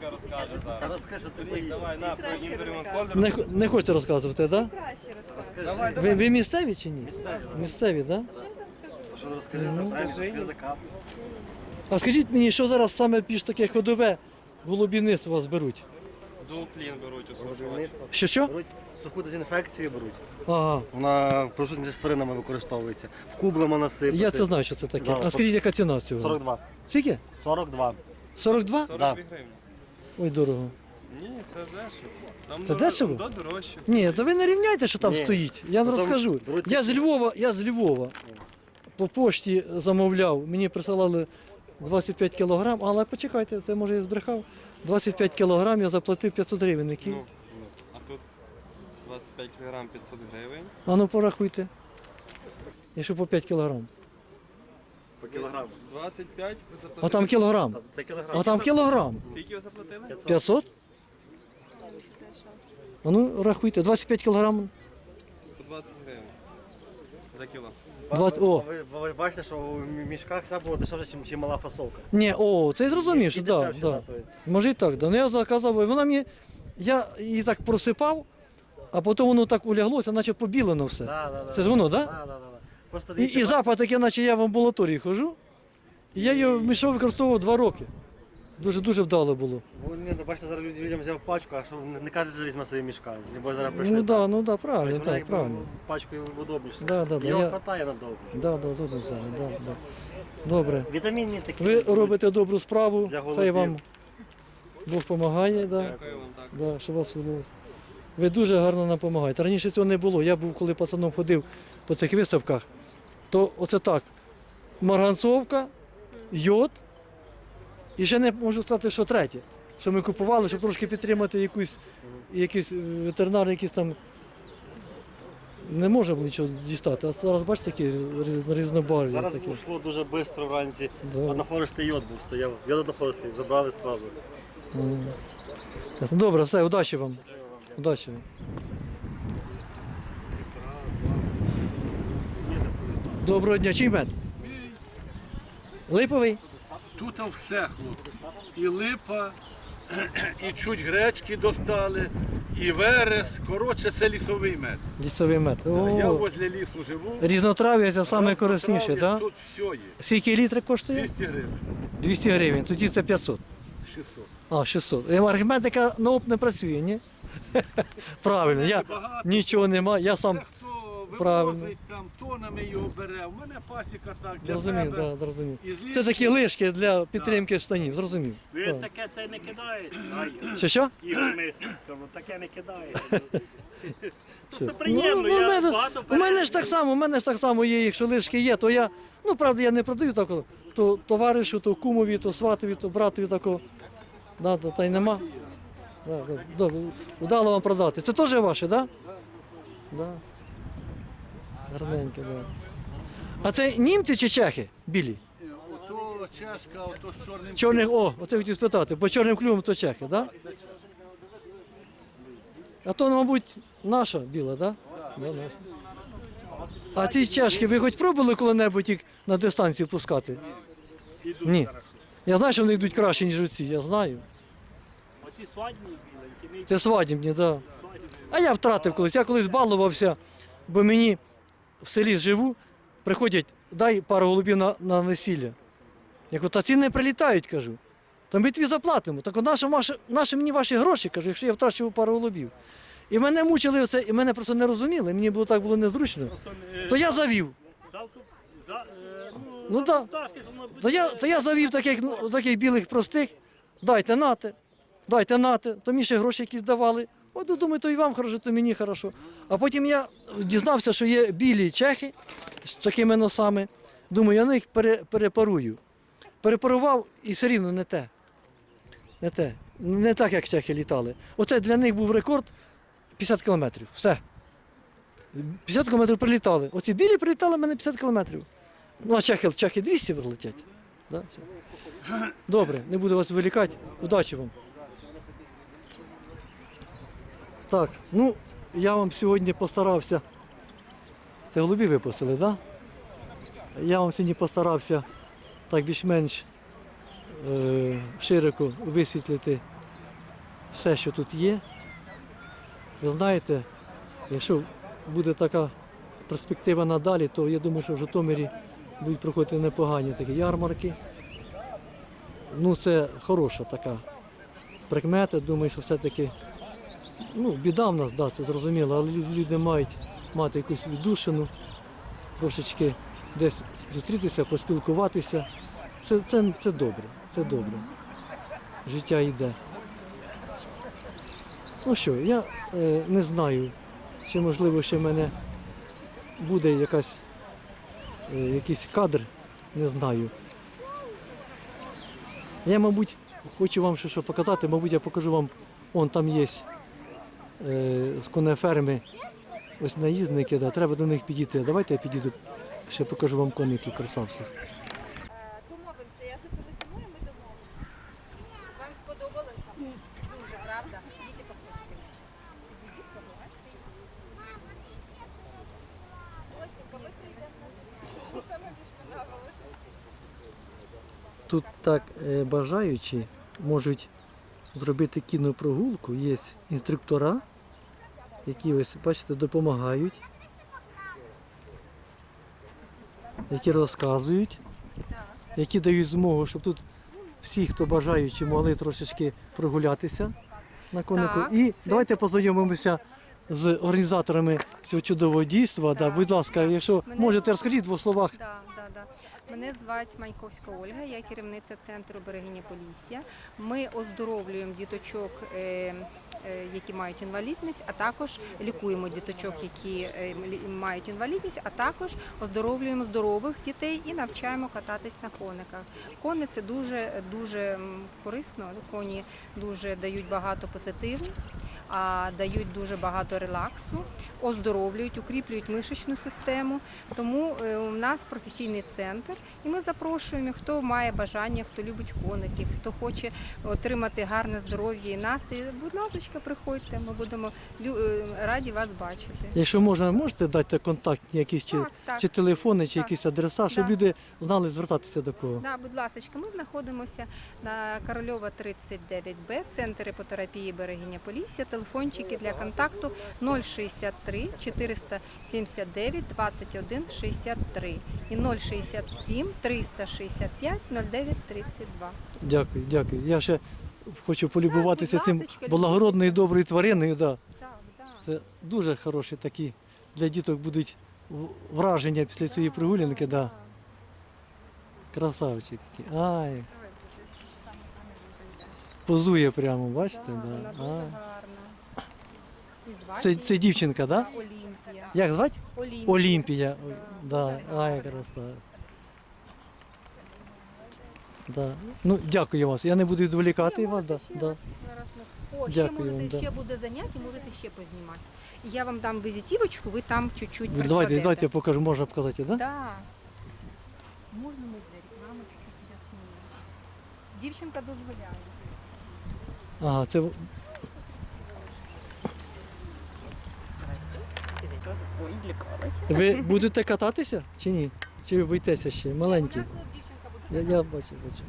Вероніка розкаже зараз. Розкажи, ти Рік, боїшся. давай, на, краще проігноруємо розкажеш. Не, х- не хочете розказувати, так? Да? Краще розкажи. Давай, Ви, ви місцеві чи ні? Місцеві. Місцеві, так? Да? Що я там скажу? Що розкажи, розкажи, розкажи закап. А скажіть мені, що зараз саме більш таке ходове голубівництво вас беруть? Дуплін беруть у. Будівництво. Що що? Беруть суху дезінфекцію беруть. Ага. Вона в присутності з тваринами використовується. В кублема насипати. Я це знаю, що це таке. Да, А скажіть, яка ціна цього? 42. Скільки? 42. 42? 42 Да. гривні. Ой, дорого. Ні, це дешево. Там Це дорож- дешево? Да, дорожче. Ні, то ви не рівняйте, що там Ні. стоїть. Я вам розкажу. беруть Я з Львова, я з Львова. По пошті замовляв. Мені присилали 25 кілограм, але почекайте, це може я збрехав. 25 кілограм я заплатив 500 гривень. Які? Ну, а тут 25 кг 500 гривень. А ну порахуйте. І що по 5 кілограм. По кілограму. 25 ви заплатили. А там кілограм. Це кілограм. А там кілограм. Скільки ви заплатили? 500? А ну рахуйте, 25 кілограм. По 20 гривень. За кіло. 20, о. Ви, ви бачите, що у мішках все було дешевше, ніж мала фасовка. Ні, о, це зрозумів, Мішки що так. Да, да, да. то є. Може і так, да. Ну я заказав, і вона мені, я її так просипав, а потім воно так уляглося, наче побілено все. Да, да, да. Це ж воно, так? Да, да, да, да. Просто І, дивіться, і запах такий, наче я в амбулаторії хожу. І я його мішов використовував два роки. Дуже-дуже вдало було. Ну, ні, ну, бачите, зараз люди- людям взяв пачку, а що не, не каже, що візьме собі мішка. Бо зараз прийшли. Ну так, да, ну да, Тобто правильно, вона так, правильно. пачкою удобніше. Да, да, да, Його я- хватає надовго. Да, да, да, да. Добре. Вітамінні такі. Ви робите добру справу, Для хай вам Бог допомагає. Да. Дякую вам так. Да, що вас вдалося. Ви дуже гарно нам допомагаєте. Раніше цього не було. Я був, коли пацаном ходив по цих виставках, то оце так. Марганцовка, йод. І ще не можу сказати, що третє. Що ми купували, щоб трошки підтримати якусь, якийсь е, ветеринарний якийсь там. Не може нічого дістати. А зараз бачите, такі різ- різнобарві. Зараз такі. йшло дуже швидко вранці. Да. Однохористий йод був стояв. Йод однохористий, забрали одразу. Добре, все, удачі вам. Удачі вам. Доброго дня, чий мед? Липовий? Тут все, хлопці. І липа, і чуть гречки достали, і верес. Коротше, це лісовий мед. Лісовий мед. Я О, возле лісу живу. різнотрав'я це саме корисніше, так? Тут все є. Скільки літрів коштує? 200 гривень, 200 гривень, тоді це 500. 600. А, 600. Е, на оп не працює, ні? Правильно, я нічого нема, я сам правильно. вивозить там, тонами його бере. У мене пасіка так для зрозумів, себе. да, зрозумів. І Це такі лишки для підтримки штанів, зрозумів. Ви Так. таке це не кидаєте, Що що? Ігор Мисник, тому таке не кидаєте. Тобто приємно, ну, я у, мене, багато у мене ж так само, у мене ж так само є, якщо лишки є, то я, ну правда, я не продаю такого, то товаришу, то кумові, то сватові, то братові такого. Да, да, та й нема. Да, да, добре, удало вам продати. Це теж ваше, так? Да? Да. Гарненьке, так. Да. А це німці чи чехи білі? Ото чешка, ото з чорним. Чорних, о, оце хотів спитати, по чорним клювам то чехи, так? Да? А то, мабуть, наша біла, так? Да? Да, наша. А ці чешки, ви хоч пробували коли-небудь їх на дистанцію пускати? Ні. Я знаю, що вони йдуть краще, ніж оці, я знаю. Оці свадьбі біленькі, Це свадібні, так. Да. А я втратив колись. Я колись балувався, бо мені в селі живу, приходять, дай пару голубів на, на весілля. Я кажу, та ці не прилітають, кажу. То ми тобі заплатимо. Так наші, наші, наші мені ваші гроші, кажу, якщо я втрачу пару голубів. І мене мучили оце, і мене просто не розуміли, мені було так було незручно. То я завів. Е, ну, Ну так. пташки, то воно буде- То я, то я завів таких, ну, таких білих простих, дайте нате, дайте нате, то мені ще гроші якісь давали. От думаю, то і вам хорошо, то мені хорошо. А потім я дізнався, що є білі чехи з такими носами. Думаю, я на пере, перепарую. Перепарував і все рівно не те. Не те. Не так, як чехи літали. Оце для них був рекорд 50 кілометрів. Все. 50 кілометрів прилітали. Оці білі прилітали в мене 50 кілометрів. Ну, а чехи, чехи 200 летять. Да? Добре, не буду вас вилікати. Удачі вам. Так, ну, я вам сьогодні постарався. Це голубі випустили, так? Да? Я вам сьогодні постарався так більш-менш е, широко висвітлити все, що тут є. Ви знаєте, якщо буде така перспектива надалі, то я думаю, що в Житомирі будуть проходити непогані такі ярмарки. Ну, це хороша така прикмета. Думаю, що все-таки ну, біда в нас, да, це зрозуміло, але люди мають мати якусь віддушину, трошечки десь зустрітися, поспілкуватися. Це, це, це добре, це добре. Життя йде. Ну що, я е, не знаю, чи можливо ще в мене буде якась, е, якийсь кадр, не знаю. Я, мабуть, хочу вам ще що показати, мабуть, я покажу вам, он там є з конеферми ось наїзники, да, треба до них підійти. Давайте я підійду, ще покажу вам коників красавців. Е, Домовимося, я зателефоную, ми домовимося. Вам сподобалось? Дуже, правда? Підійдіть, повисайте. Мені саме більш подобалось. Тут так е, бажаючі можуть зробити кінопрогулку. Є інструктора, які ось, бачите, допомагають, які розказують, які дають змогу, щоб тут всі, хто бажаючі, могли трошечки прогулятися на конику. Так, І це- давайте познайомимося з організаторами цього чудового дійства. Да, Так, будь ласка, якщо Мене- можете, розкажіть в двох словах. Да, да, да. Мене звати Маньковська Ольга, я керівниця центру берегиня Полісся. Ми оздоровлюємо діточок, е, які мають інвалідність, а також лікуємо діточок, які е, мають інвалідність, а також оздоровлюємо здорових дітей і навчаємо кататись на кониках. Кони це дуже дуже корисно. Коні дуже дають багато позитиву, а дають дуже багато релаксу, оздоровлюють, укріплюють мишечну систему. Тому е, у нас професійний центр, і ми запрошуємо, хто має бажання, хто любить коників, хто хоче отримати гарне здоров'я і настрій. Будь ласка, приходьте, ми будемо е, раді вас бачити. Якщо можна, можете дати контактні якісь чи, Так, так. чи телефони, чи Так. якісь адреса, щоб Да. люди знали звертатися до кого. Да, будь ласка, ми знаходимося на Корольова 39Б, центр іпотерапії берегиня Полісся. Телефончики для контакту 063 479 21 63 і 067 365 09 32. Дякую, дякую. Я ще хочу полюбуватися будь цим ласочка, благородною доброю твариною. Да. Так, так. Це дуже хороші такі для діток будуть в- враження після цієї прогулянки. Да. Красавчики. Ай, позує прямо, бачите? Да. вона дуже А. гарна. Це, це дівчинка? Да? Олімпія. Як звати? Олімпія. Олімпія. Да. Ай, гарна. краса. Да. Ну, дякую вас. Я не буду відволікати Ні, вас. Да. можете ще Да. Зараз ми- О, Дякую ще вам, можете, да. ще буде заняття, можете ще познімати. Я вам дам візитівочку, ви там чуть-чуть Давайте, прикладете. давайте я покажу, можна показати, да? Да. Можна ми двері, мама чуть-чуть ясніше. Дівчинка дозволяє. Ага, це в- Ой, злякалася. ви будете кататися чи ні? Чи ви боїтеся ще? Маленькі. У нас от дівчинка буде Я, я бачу, бачу.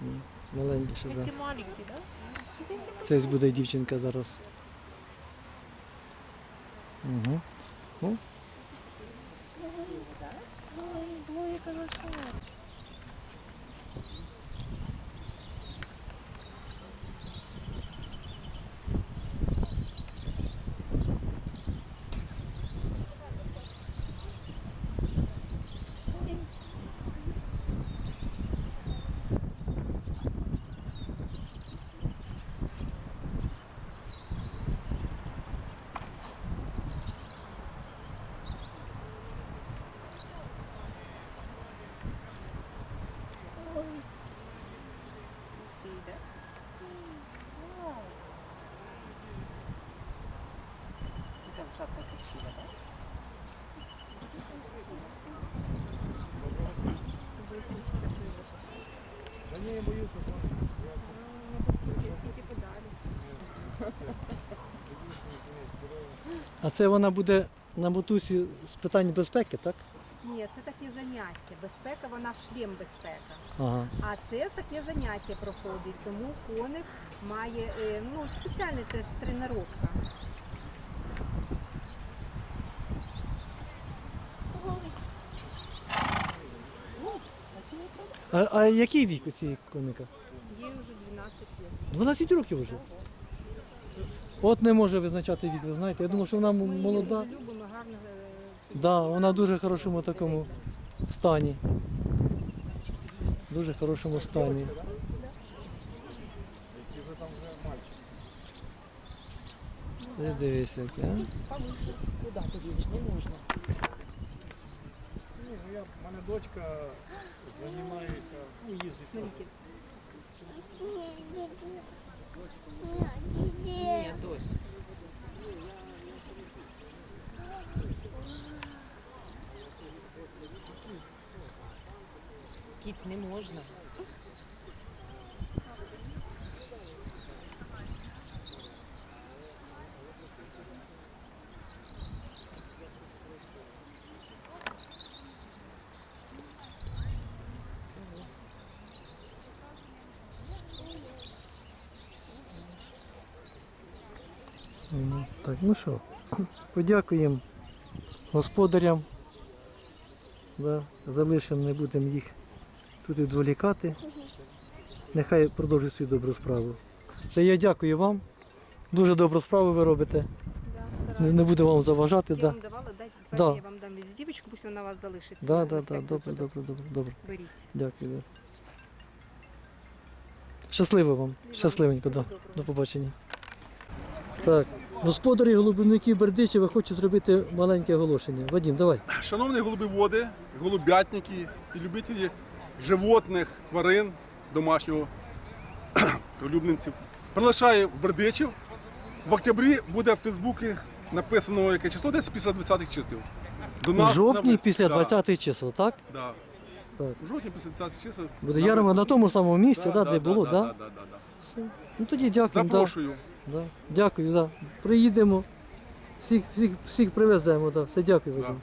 Ні, Маленькі ще, Ти маленький, так? Це ж буде дівчинка зараз. Угу. А це вона буде на мотусі з питань безпеки, так? Ні, це таке заняття. Безпека, вона шлем безпека. Ага. А це таке заняття проходить, тому коник має е, ну, спеціальний це ж тренування. А, а який вік у цієї коника? Їй вже 12 років. 12 років вже. От не може визначати вік, ви знаєте. Я думав, що вона Ми її молода. дуже любимо, гарно. е, Да, вона в дуже хорошому такому стані. Дуже хорошому стані. Ти дивись, яке, а? Куда ти? Не можна. Ну, я, в мене дочка займається, ну, їздить. Смотрите, Ні, доць. Кіць не можна. Так, ну що, подякуємо господарям. Да, залишимо, не будемо їх тут відволікати. Нехай продовжують свою добру справу. Це я дякую вам. Дуже добру справу ви робите. Не, не буду вам заважати. Я Да. вам давала, дайте, Да. я вам дам візитівочку, пусть вона у вас залишиться. Да, да, да, добре, добре, добре, добре. Беріть. Дякую. Да. Щасливо вам. Щасливенько, да. доброго. До побачення. Так, господарі голубівників Бердичева хочуть зробити маленьке оголошення. Вадим, давай. Шановні голубіводи, голубятники і любителі животних, тварин, домашнього улюбленців. Приглашаю в Бердичів. В октябрі буде в Фейсбуці написано яке число, десь після 20-х числів. До У жовтні виставку. після Да, 20 числа, так? Да. Так. У жовтні після 20 чисел. Буде на ярма на тому самому місці, Да, да, де було, да, да? да, да, да. Все. Ну тоді дякуємо. Запрошую. Да. Дякую, да. Приїдемо. Всіх, всіх, всіх привеземо, да. Все дякую, Да.